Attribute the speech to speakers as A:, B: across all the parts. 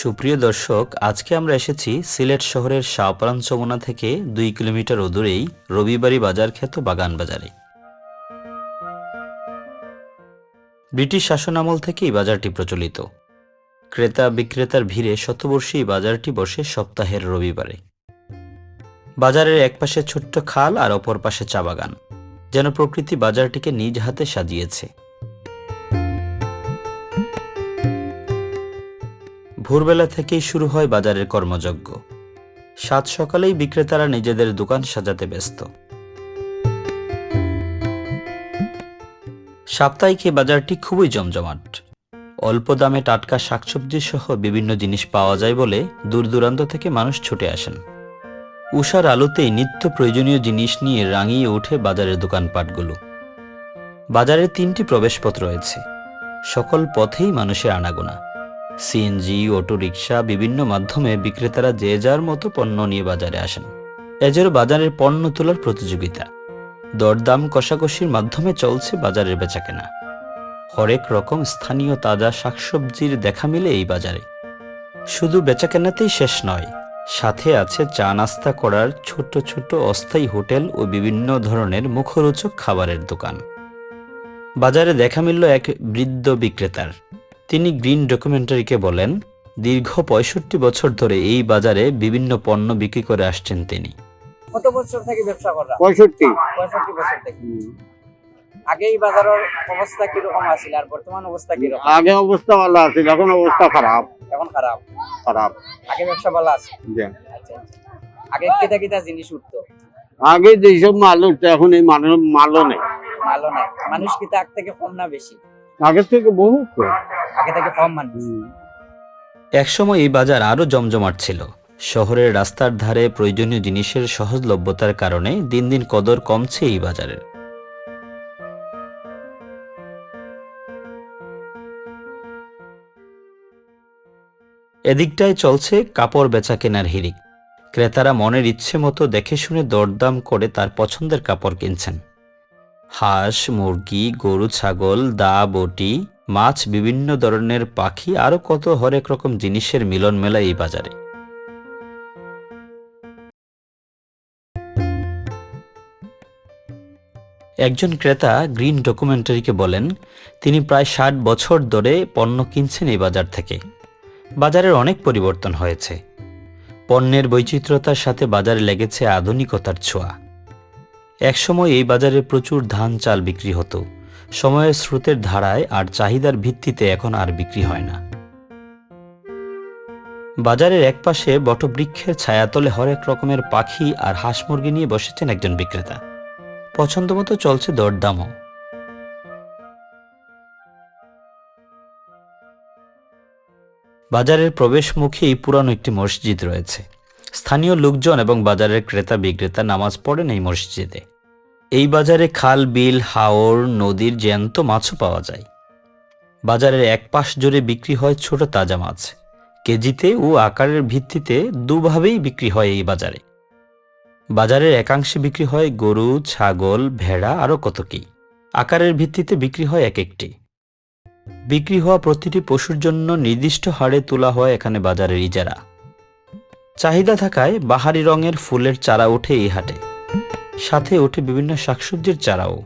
A: সুপ্রিয় দর্শক, আজকে আমরা এসেছি সিলেট শহরের শাহপারান চমুনা থেকে দুই কিলোমিটার অদূরেই রবিবারী বাজার খ্যাত বাগান বাজারে। ব্রিটিশ শাসনামল থেকেই বাজারটি প্রচলিত। ক্রেতা বিক্রেতার ভিড়ে শতবর্ষী বাজারটি বসে সপ্তাহের রবিবারে। বাজারের একপাশে ছোট্ট খাল আর অপর পাশে চা বাগান, যেন প্রকৃতি বাজারটিকে নিজ হাতে সাজিয়েছে। ভোরবেলা থেকেই শুরু হয় বাজারের কর্মযজ্ঞ। সাত সকালেই বিক্রেতারা নিজেদের দোকান সাজাতে ব্যস্ত। সাপ্তাহিক এই বাজারটি খুবই জমজমাট। অল্প দামে টাটকা শাকসবজি সহ বিভিন্ন জিনিস পাওয়া যায় বলে দূর দূরান্ত থেকে মানুষ ছুটে আসেন। উষার আলোতেই নিত্য প্রয়োজনীয় জিনিস নিয়ে রাঙিয়ে ওঠে বাজারের দোকানপাটগুলো। বাজারে তিনটি প্রবেশপথ রয়েছে। সকল পথেই মানুষের আনাগোনা। সিএনজি অটোরিকশা, বিভিন্ন মাধ্যমে বিক্রেতারা যে যার মতো পণ্য নিয়ে বাজারে আসেন। এজের বাজারের পণ্য তোলার প্রতিযোগিতা। দরদাম কষাকষির মাধ্যমে চলছে বাজারের বেচাকেনা। হরেক রকম স্থানীয় তাজা শাকসবজির দেখা মিলে এই বাজারে। শুধু বেচাকেনাতেই শেষ নয়, সাথে আছে চা নাস্তা করার ছোট ছোট অস্থায়ী হোটেল ও বিভিন্ন ধরনের মুখরোচক খাবারের দোকান। বাজারে দেখা মিলল এক বৃদ্ধ বিক্রেতার। তিনি গ্রিন ডকুমেন্টারিকে বলেন দীর্ঘ পঁয়ষট্টি বছর ধরে এই বাজারে বিভিন্ন পণ্য বিক্রি করে আসছেন তিনি।
B: কত বছর থেকে ব্যবসা করা
C: পঁয়ষট্টি।
B: পঁয়ষট্টি বছর থেকে। আগে এই বাজারের অবস্থা কীরকম আছিল আর বর্তমান অবস্থা কীরকম?
C: আগে অবস্থা ভালো আছে এখন অবস্থা খারাপ।
B: এখন খারাপ?
C: খারাপ।
B: আগে ব্যবসা ভালো আছে। আচ্ছা আচ্ছা। আগে কেটা কেটা জিনিস উঠতো?
C: আগে যেসব মাল উঠতো এখন এই মাল মালও নেই।
B: ভালো নাই। মানুষ কি তার থেকে কম না বেশি?
C: আগের থেকে বহু
B: আগে থেকে কম মানুষ।
A: একসময় এই বাজার আরও জমজমাট ছিল। শহরের রাস্তার ধারে প্রয়োজনীয় জিনিসের সহজলভ্যতার কারণে দিন দিন কদর কমছে এই বাজারের। এদিকটায় চলছে কাপড় বেচা কেনার হিরিক ক্রেতারা মনের ইচ্ছে মতো দেখে শুনে দরদাম করে তার পছন্দের কাপড় কিনছেন। হাঁস, মুরগি, গরু, ছাগল, দা, বটি, মাছ, বিভিন্ন ধরনের পাখি আরও কত হরেক রকম জিনিসের মিলন মেলা এই বাজারে। একজন ক্রেতা গ্রিন ডকুমেন্টারিকে বলেন, তিনি প্রায় ষাট বছর ধরে পণ্য কিনছেন এই বাজার থেকে। বাজারের অনেক পরিবর্তন হয়েছে। পণ্যের বৈচিত্র্যতার সাথে বাজারে লেগেছে আধুনিকতার ছোঁয়া। একসময় এই বাজারে প্রচুর ধান চাল বিক্রি হতো। সময়ের স্রোতের ধারায় আর চাহিদার ভিত্তিতে এখন আর বিক্রি হয় না। বাজারের একপাশে বটবৃক্ষের ছায়াতলে হরেক রকমের পাখি আর হাঁস মুরগি নিয়ে বসেছেন একজন বিক্রেতা। পছন্দমতো চলছে দরদামও। বাজারের প্রবেশমুখেই পুরানো একটি মসজিদ রয়েছে। স্থানীয় লোকজন এবং বাজারের ক্রেতা বিক্রেতা নামাজ পড়েন এই মসজিদে। এই বাজারে খাল, বিল, হাওর, নদীর জ্যান্ত মাছও পাওয়া যায়। বাজারের এক পাশ জুড়ে বিক্রি হয় ছোট তাজা মাছ। কেজিতে ও আকারের ভিত্তিতে দুভাবেই বিক্রি হয় এই বাজারে। বাজারের একাংশে বিক্রি হয় গরু, ছাগল, ভেড়া, আরও কত কি। আকারের ভিত্তিতে বিক্রি হয় এক একটি। বিক্রি হওয়া প্রতিটি পশুর জন্য নির্দিষ্ট হারে তোলা হয় এখানে বাজারের ইজারা। চাহিদা থাকায় বাহারি রঙের ফুলের চারা ওঠে এই হাটে। সাথে ওঠে বিভিন্ন শাকসবজির চারাও।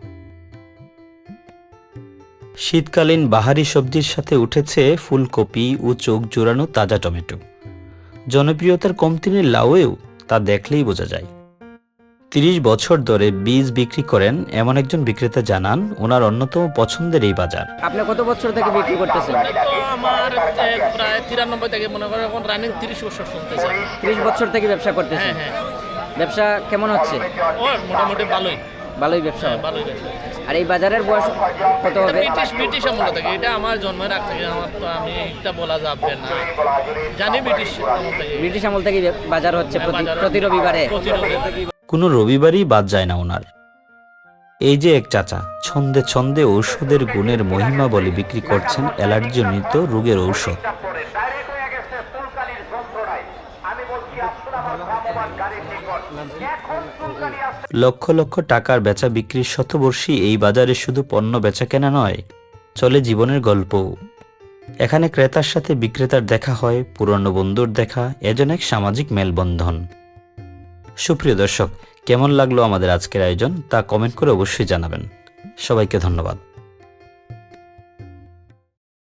A: শীতকালীন বাহারি সবজির সাথে উঠেছে ফুলকপি ও চোখ জোড়ানো তাজা টমেটো। জনপ্রিয়তার কমতি নেই লাউয়েও তা দেখলেই বোঝা যায়। তিরিশ বছর ধরে বীজ বিক্রি করেন এমন একজন বিক্রেতা জানান ওনার অন্যতম পছন্দের এই বাজার।
B: আপনি কত বছর থেকে বিক্রি করতেছেন?
D: আমার প্রায় তিরানব্বই থেকে মনে করো এখন রানিং তিরিশ বছর চলতেছে।
B: ত্রিশ বছর থেকে ব্যবসা করতেছেন?
D: হ্যাঁ হ্যাঁ।
B: ব্যবসা কেমন হচ্ছে?
D: ও মোটামুটি ভালোই।
B: ভালোই ব্যবসা?
D: হ্যাঁ, ভালোই ব্যবসা।
B: আর এই বাজারের বয়স কত হবে?
D: ব্রিটিশ ব্রিটিশ আমল থেকে এটা আমার জন্মের আগ থেকে আমার তো আমি এটা বলা যাবে না। জানি ব্রিটিশ আমল থেকে।
B: ব্রিটিশ আমল থেকে বাজার হচ্ছে রবিবারে।
D: প্রতি রবিবারে।
A: কোনো রবিবারই বাদ যায় না ওনার। এই যে এক চাচা, ছন্দে ছন্দে ঔষধের গুণের মহিমা বলে বিক্রি করছেন অ্যালার্জিজনিত রোগের ঔষধ। লক্ষ লক্ষ টাকার বেচা বিক্রির শতবর্ষী এই বাজারে শুধু পণ্য বেচা কেনা নয়, চলে জীবনের গল্পও। এখানে ক্রেতার সাথে বিক্রেতার দেখা হয়, পুরনো বন্ধুর দেখা এজন এক সামাজিক মেলবন্ধন। সুপ্রিয় দর্শক কেমন লাগল আমাদের আজকের আয়োজন তা কমেন্ট করে অবশ্যই জানাবেন। সবাইকে ধন্যবাদ।